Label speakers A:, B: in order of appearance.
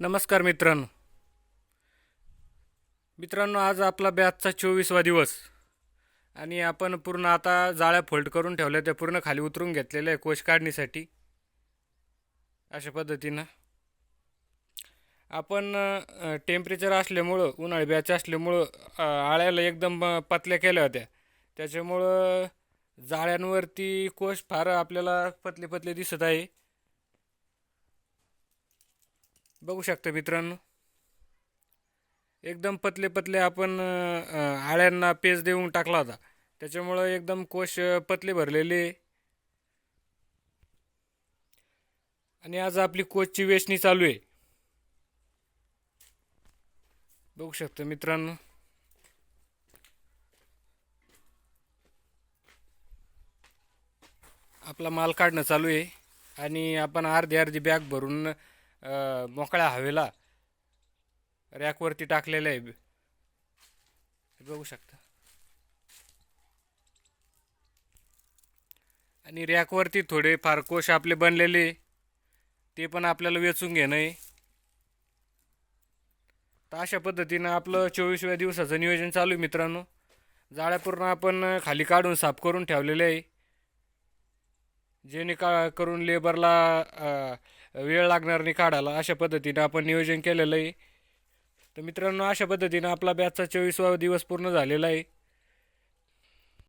A: नमस्कार मित्रांनो. मित्रांनो आज आपला बॅचचा चोवीसवा दिवस. आणि आपण पूर्ण आता जाळ्या फोल्ड करून ठेवल्या त्या पूर्ण खाली उतरून घेतलेल्या आहे कोश काढणीसाठी. अशा पद्धतीनं. आपण टेम्परेचर असल्यामुळं उन्हाळी बॅच असल्यामुळं आळ्याला एकदम पतल्या केल्या होत्या. त्याच्यामुळं जाळ्यांवरती कोश फार आपल्याला पतले पतले दिसत आहे. बघू शकता मित्रांनो. एकदम पतले पतले आपण आळ्यांना पेज देऊन टाकला होता. त्याच्यामुळं एकदम कोश पतले भरलेले. आणि आज आपली कोचची वेचणी चालू आहे. बघू शकतो मित्रांनो. आपला माल काढणं चालू आहे. आणि आपण अर्धी अर्धी बॅग भरून मोकळ्या हवेला रॅकवरती टाकलेलं आहे. बघू शकता. आणि रॅकवरती थोडे फार कोश आपले बनलेले ते पण आपल्याला वेचून घेणं आहे. तर अशा पद्धतीनं आपलं चोवीसव्या दिवसाचं नियोजन चालू आहे मित्रांनो. जाळ्या पूर्ण आपण खाली काढून साफ करून ठेवलेले आहे. जेणे का करून लेबरला वेळ लागणार नाही काढायला. अशा पद्धतीनं आपण नियोजन केलेलं आहे. तर मित्रांनो अशा पद्धतीनं आपला बॅचचा चोवीसवा दिवस पूर्ण झालेला आहे.